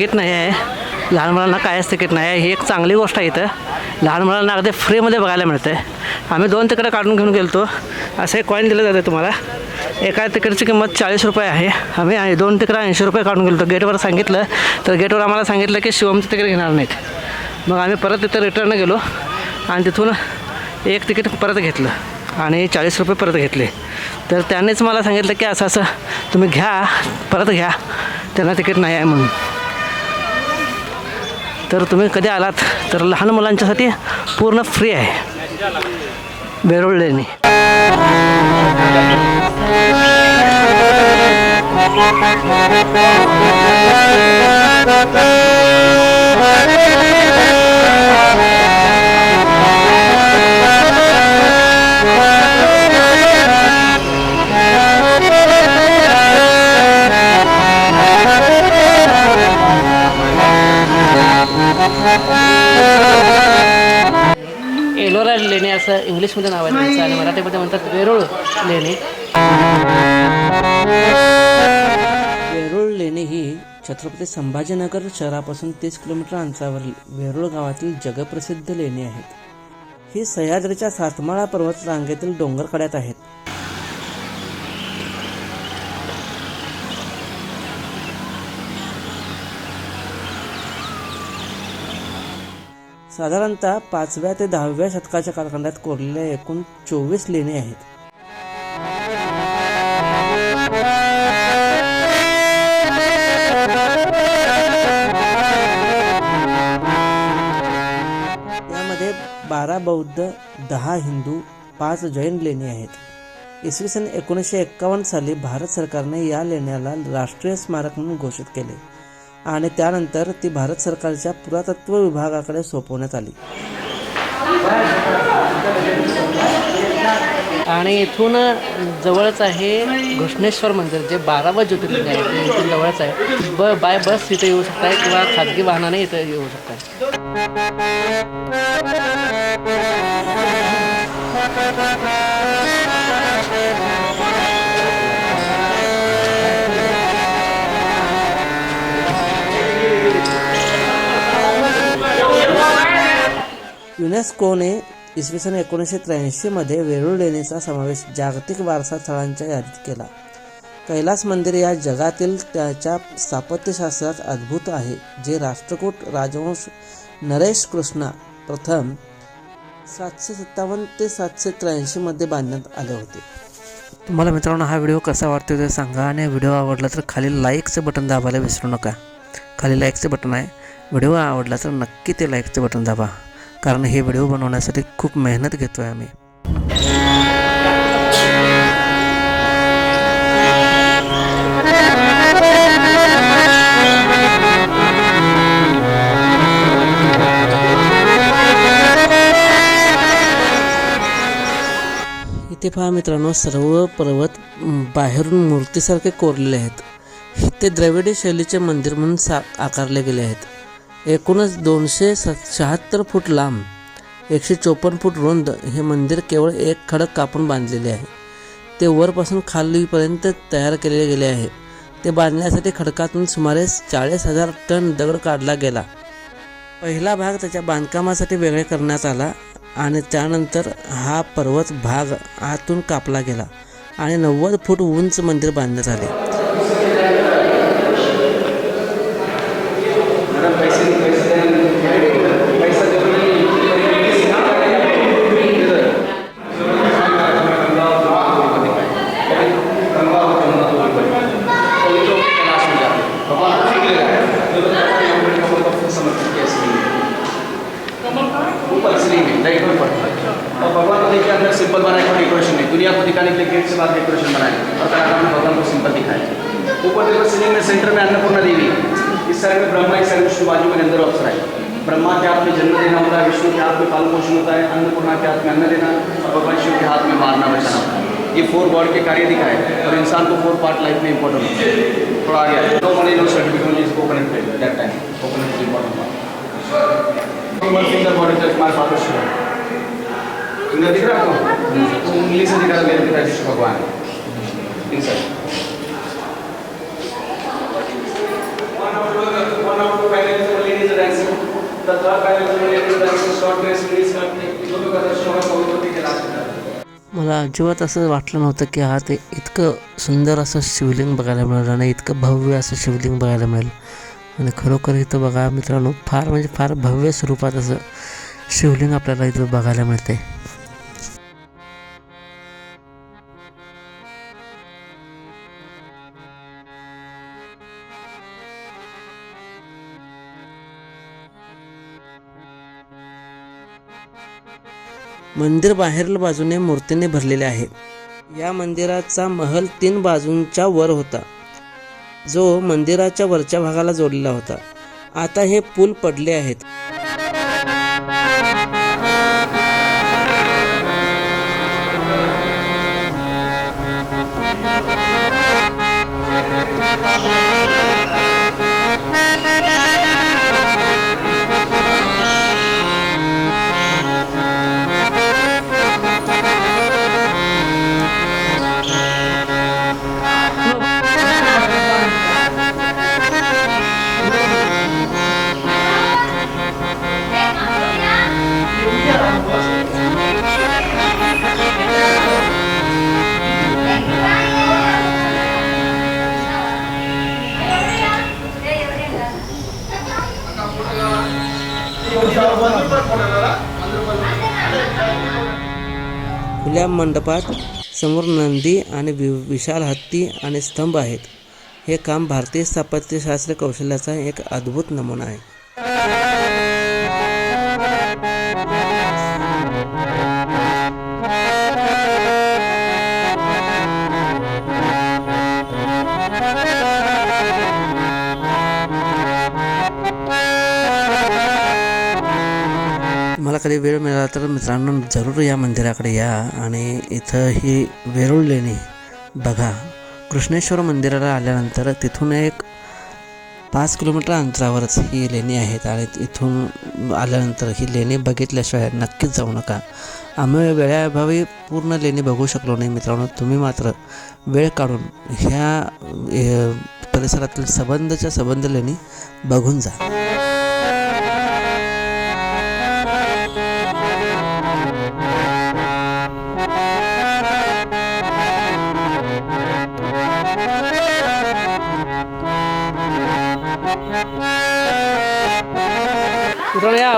Ticket नाही आहे. लहान मुलांना कायच तिकीट नाही आहे. ही एक चांगली गोष्ट आहे इथं. लहान मुलांना अगदी फ्रीमध्ये बघायला मिळतं आहे आम्ही दोन तिकडं काढून घेऊन गेलो असं एक कॉईन दिलं जातं तुम्हाला. एका तिकीटची किंमत चाळीस रुपये आहे. आम्ही दोन तिकडं ऐंशी रुपये काढून गेलो गेटवर सांगितलं. तर गेटवर आम्हाला सांगितलं की शिवमचं तिकीट घेणार नाहीत. मग आम्ही परत तिथं रिटर्न गेलो. आणि तिथून एक तिकीट परत घेतलं. आणि चाळीस रुपये परत घेतले. तर त्यांनीच मला सांगितलं की असं असं तुम्ही घ्या. परत घ्या. त्यांना तिकीट नाही आहे म्हणून. तर तुम्ही कधी आलात? तर लहान मुलांच्यासाठी पूर्ण फ्री आहे. वेरूळ लेणी एलोरा वेरूळ लेणी ही छत्रपती संभाजीनगर शहरापासून तीस किलोमीटर अंतरावरील वेरूळ गावातील जगप्रसिद्ध लेणी आहेत. ही सह्याद्रीच्या सातमाळा पर्वत रांगेतील डोंगरकड्यात आहेत. साधारणतः पाचव्या ते दहाव्या शतकाच्या कालखंडात कोरलेल्या एकूण चोवीस लेणी आहेत. बारा बौद्ध दहा हिंदू पाच जैन लेणी आहेत. इसवी सन एकोणीसशे एक्कावन्न साली भारत सरकारने या लेण्याला राष्ट्रीय स्मारक म्हणून घोषित केले आणि त्यानंतर ती भारत सरकारच्या पुरातत्व विभागाकडे सोपवण्यात आली. आणि इथून जवळच आहे घृष्णेश्वर मंदिर जे बारावं ज्योतिर्लिंग आहे. ते इथून जवळच आहे. ब बाय बस इथं येऊ शकताय किंवा खाजगी वाहनाने इथं येऊ शकताय. युनेस्कोने इसवी सन एकोणीसशे त्र्याऐंशीमध्ये वेरूळ लेणीचा समावेश जागतिक वारसा स्थळांच्या यादीत केला. कैलास मंदिर या जगातील त्याच्या स्थापत्यशास्त्रात अद्भुत आहे जे राष्ट्रकूट राजवंश नरेश कृष्णा प्रथम सातशे सत्तावन्न ते सातशे त्र्याऐंशीमध्ये बांधण्यात आले होते. तुम्हाला मित्रांनो हा व्हिडिओ कसा वाटतो ते सांगा आणि व्हिडिओ आवडला तर खाली लाईकचं बटन दाबायला विसरू नका. खाली लाईकचं बटन आहे. व्हिडिओ आवडला तर नक्की ते लाईकचं बटन दाबा. कारण हे व्हिडिओ बनवण्यासाठी खूप मेहनत घेतो आहे आम्ही. इथे पहा मित्रांनो सर्व पर्वत बाहेरून मूर्तीसारखे कोरलेले आहेत. ते द्रविडी शैलीचे मंदिर म्हणून सा आकारले गेले आहेत. एकूणच दोनशे स शहात्तर फूट लांब एकशे चोपन्न फूट रुंद हे मंदिर केवळ एक खडक कापून बांधलेले आहे. ते वरपासून खालीपर्यंत तयार केले गेले आहे. ते बांधण्यासाठी खडकातून सुमारे चाळीस हजार टन दगड काढला गेला. पहिला भाग त्याच्या बांधकामासाठी वेगळे करण्यात आला आणि त्यानंतर हा पर्वत भाग आतून कापला गेला आणि नव्वद फूट उंच मंदिर बांधण्यात आले. सिंपल बनाए कोई डेकोरेशन नहीं दुनिया को दिखाने के लिए गेट से बाहर डेकोरेशन बनाए और कलाकार ने भगवान को सिंपल दिखाया ऊपर देखो सीलिंग में सेंटर में अन्नपूर्णा देवी इस साइड में ब्रह्मा इस साइड विष्णु बाजू में अंदर अप्सरा है ब्रह्मा के हाथ में जन्म देना होता है विष्णु के हाथ में पालन पोषण होता है अन्नपूर्णा के हाथ में अन्न देना और भगवान शिव के हाथ में मारना बचाना ये फोर गॉड के कार्य दिखाए और इंसान को फोर पार्ट लाइफ में इंपॉर्टेंट होता है थोड़ा आगे आए no money no certificate only coconut that time coconut is important one finger body touch my father's shoulder. मला अजिबात असं वाटलं नव्हतं की हा ते इतकं सुंदर असं शिवलिंग बघायला मिळालं आणि इतकं भव्य असं शिवलिंग बघायला मिळेल. आणि खरोखर इथं बघा मित्रांनो फार म्हणजे फार भव्य स्वरूपात असं शिवलिंग आपल्याला इथं बघायला मिळते मंदिर बाहेरील बाजूने मूर्तीने भरलेले आहे. या मंदिराचा महल तीन बाजूंच्या वर होता. जो मंदिराच्या वरच्या भागाला जोडलेला होता. आता हे पूल पडले आहेत. खुल्या मंडपात समोर नंदी आणि वि विशाल हत्ती आणि स्तंभ आहेत. हे काम भारतीय स्थापत्यशास्त्र कौशल्याचा एक अद्भुत नमुना आहे. कधी वेळ मिळाला तर मित्रांनो जरूर या मंदिराकडे या. आणि इथं ही वेरूळ लेणी बघा कृष्णेश्वर मंदिराला आल्यानंतर तिथून एक पाच किलोमीटर अंतरावरच ही लेणी आहेत. आणि इथून आल्यानंतर ही लेणी बघितल्याशिवाय नक्कीच जाऊ नका. आम्ही वेळाअभावी पूर्ण लेणी बघू शकलो नाही मित्रांनो. तुम्ही मात्र वेळ काढून ह्या परिसरातील सबंधच्या संबंध लेणी बघून जा.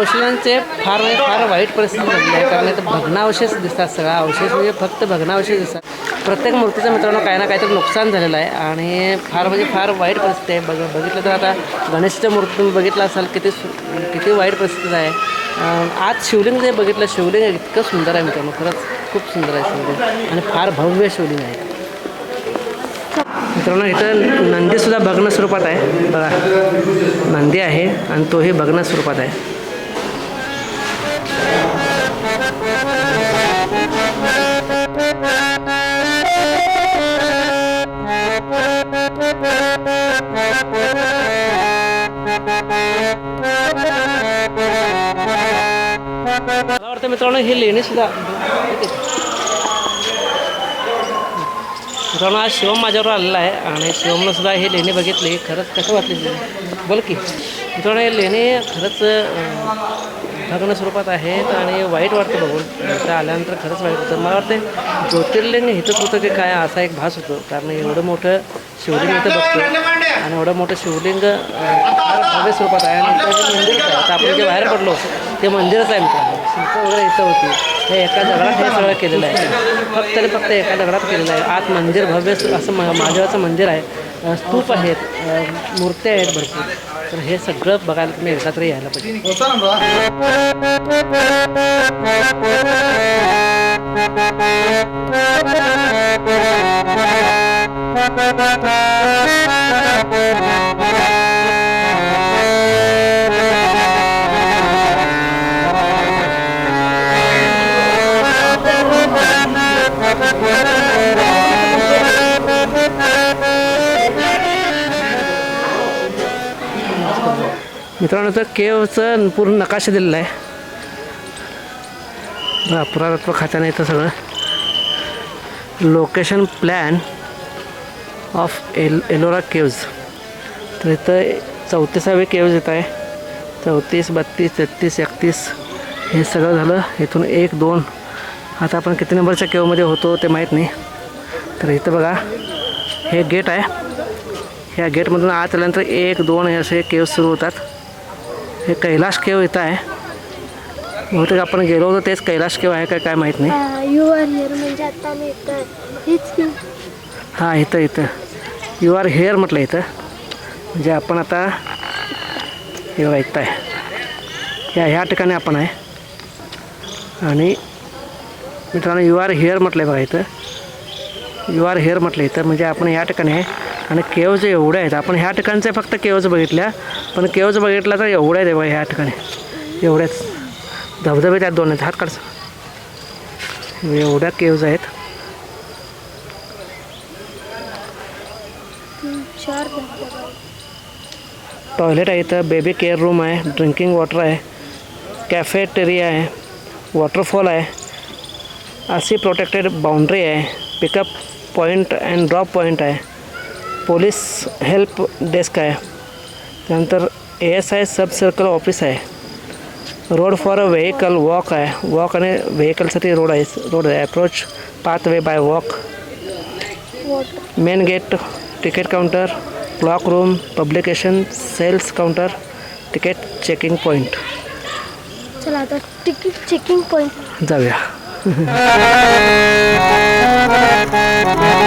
अवशेषांचे फार म्हणजे फार वाईट परिस्थिती झालेली आहे. कारण इथं भग्नावशेष दिसतात सगळा अवशेष म्हणजे फक्त भग्नावशेष दिसतात. प्रत्येक मूर्तीचं मित्रांनो काही ना काहीतरी नुकसान झालेलं आहे. आणि फार म्हणजे फार वाईट परिस्थिती आहे. बघ बघितलं तर आता गणेशच्या मूर्ती तुम्ही बघितलं असाल किती सु किती वाईट परिस्थिती आहे. आज शिवलिंग जे बघितलं शिवलिंग इतकं सुंदर आहे मित्रांनो. खरंच खूप सुंदर आहे शिवलिंग. आणि फार भव्य शिवलिंग आहे. मित्रांनो इथं नंदीसुद्धा भग्न स्वरूपात आहे. बघा नंदी आहे आणि तोही भग्न स्वरूपात आहे. मित्रांनो ही लेणी सुद्धा मित्रांनो आज शिवम माझ्यावर आलेला आहे आणि शिवमनं सुद्धा हे लेणी बघितली. खरंच कसं वाटली बोल की. मित्रांनो हे लेणी खरंच भग्न स्वरूपात आहेत आणि वाईट वाटतं बघून. त्या आल्यानंतर खरंच वाईट होतं मला वाटतं ज्योतिर्लिंग हितच होतं की काय असा एक भास होतो. कारण एवढं मोठं शिवलिंग इथं बघतो आणि एवढं मोठं शिवलिंग फार भव्य स्वरूपात आहे आणि इथं जे मंदिरच आहे आता आपण जे बाहेर पडलो ते मंदिरच आहे मित्रांनो. शिल्प वगैरे इथं होती. हे एका दगडात हे सगळं केलेलं आहे. फक्त आणि फक्त एका दगडात केलेलं आहे. आत मंदिर भव्य असं महादेवाचं मंदिर आहे. स्तूप आहेत मूर्त्या आहेत भरपूर. तर हे सगळं बघायला तुम्ही एकत्र यायला पाहिजे. मित्रांनो तर केवचं पूर्ण नकाशा दिलेला आहे. पुरातत्व खात्याने इथं सगळं. Location plan of L Ellora caves तर इथं चौतीसावे केव्ज येत आहे. चौतीस बत्तीस तेहतीस एकतीस हे सगळं झालं. इथून एक दोन. आता आपण किती नंबरच्या केवमध्ये होतो ते माहीत नाही. तर इथं बघा हे गेट आहे. ह्या गेटमधून आत आल्यानंतर एक दोन हे असे केव्ज सुरू होतात. हे कैलाश केव इथं आहे. बहुतेक आपण गेलो होतो तेच कैलाश केव आहे काय काय माहीत नाही. यू आर हिअर म्हणजे आता मी इथं हां इथं इथं. यू आर हेअर म्हटलं इथं. म्हणजे आपण आता हे आहे. ह्या ह्या ठिकाणी आपण आहे. आणि मित्रांनो यू आर हेअर म्हटलं आहे बघा इथं. यू आर हेअर म्हटलं इथं. म्हणजे आपण ह्या ठिकाणी आहे. आणि केव्ज एवढे आहेत. आपण ह्या ठिकाणचे फक्त केव्ज बघितल्या पण केव्ज बघितलं तर एवढे आहेत बघा ह्या ठिकाणी. एवढ्याच धबधबे त्यात दोन आहेत. हात काढचा एवढ्या केव्ज आहेत. आहेत. टॉयलेट आहे इथं. बेबी केअर रूम आहे. ड्रिंकिंग वॉटर आहे. कॅफेटेरिया आहे. वॉटरफॉल आहे. अशी प्रोटेक्टेड बाउंड्री आहे. Pickup point and drop point आहे. पोलीस हेल्प डेस्क आहे त्यानंतर A S I sub circle office आहे road for a vehicle walk आहे वॉक आणि व्हेकलसाठी रोड आहे रोड आहे approach pathway by walk. Main gate ticket counter cloak room publication sales counter ticket checking point चला आता तिकीट चेकिंग पॉईंट जाऊया